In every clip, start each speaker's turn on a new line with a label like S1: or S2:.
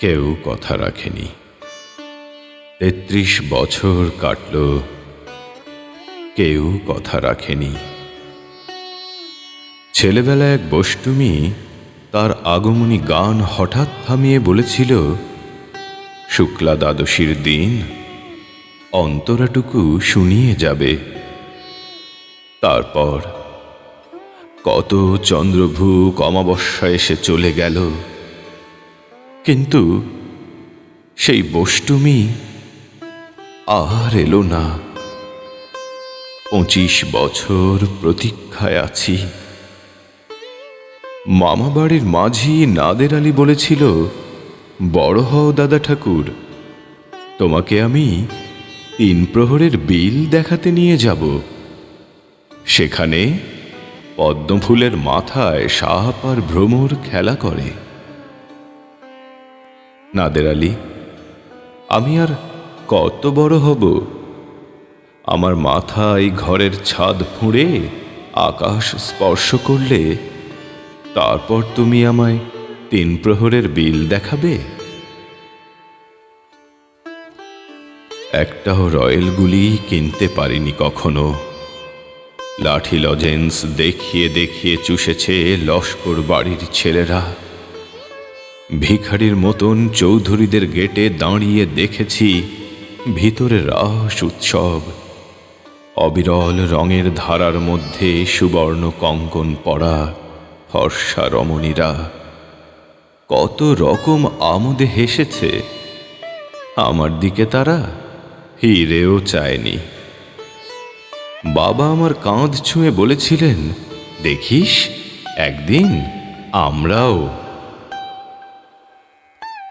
S1: কেউ কথা রাখেনি। তেত্রিশ বছর কাটল, কেউ কথা রাখেনি। ছেলেবেলায় এক বষ্টুমি তার আগমনী গান হঠাৎ থামিয়ে বলেছিল, শুক্লা দ্বাদশীর দিন অন্তরাটুকু শুনিয়ে যাবে। তারপর কত চন্দ্রভূক অমাবস্যা এসে চলে গেল। কিন্তু সেই বষ্টুমি আর এলো না। পঁচিশ বছর প্রতীক্ষায় আছি। মামা বাড়ির মাঝি নাদের আলী বলেছিল, বড় হও দাদা ঠাকুর, তোমাকে আমি তিন প্রহরের বিল দেখাতে নিয়ে যাব। সেখানে পদ্মফুলের মাথায় সাহাপার ভ্রমর খেলা করে। নাদের আলী, আমি আর কত বড় হব? আমার মাথায় ঘরের ছাদ ফুঁড়ে আকাশ স্পর্শ করলে তারপর তুমি আমায় তিন প্রহরের বিল দেখাবে? একটাও রয়েলগুলি কিনতে পারিনি কখনো। লাঠি লজেন্স দেখিয়ে দেখিয়ে চুষেছে লস্কর বাড়ির ছেলেরা। ভিখারির মতন চৌধুরীদের গেটে দাঁড়িয়ে দেখেছি ভিতরে রাস উৎসব। অবিরল রঙের ধারার মধ্যে সুবর্ণ কঙ্কন পড়া ফর্সা রমণীরা। কত রকম আমোদে হেসেছে। আমার দিকে তারা হিরেও চায়নি। বাবা আমার কাঁধ ছুঁয়ে বলেছিলেন, দেখিস, একদিন আমরাও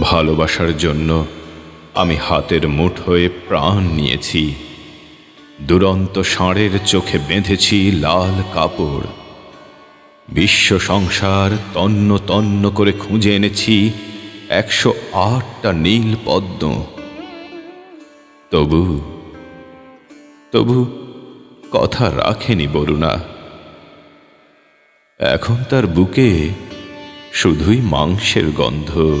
S1: ভালোবাসার জন্য আমি হাতের মুঠ হয়ে প্রাণ নিয়েছি। দুরন্ত ষাঁড়ের চোখে বেঁধেছি লাল কাপড়। বিশ্ব সংসার তন্ন তন্ন করে খুঁজে এনেছি একশো আটটা নীল পদ্ম। তবু তবু কথা রাখেনি বরুণা। এখন তার বুকে শুধুই মাংসের গন্ধ।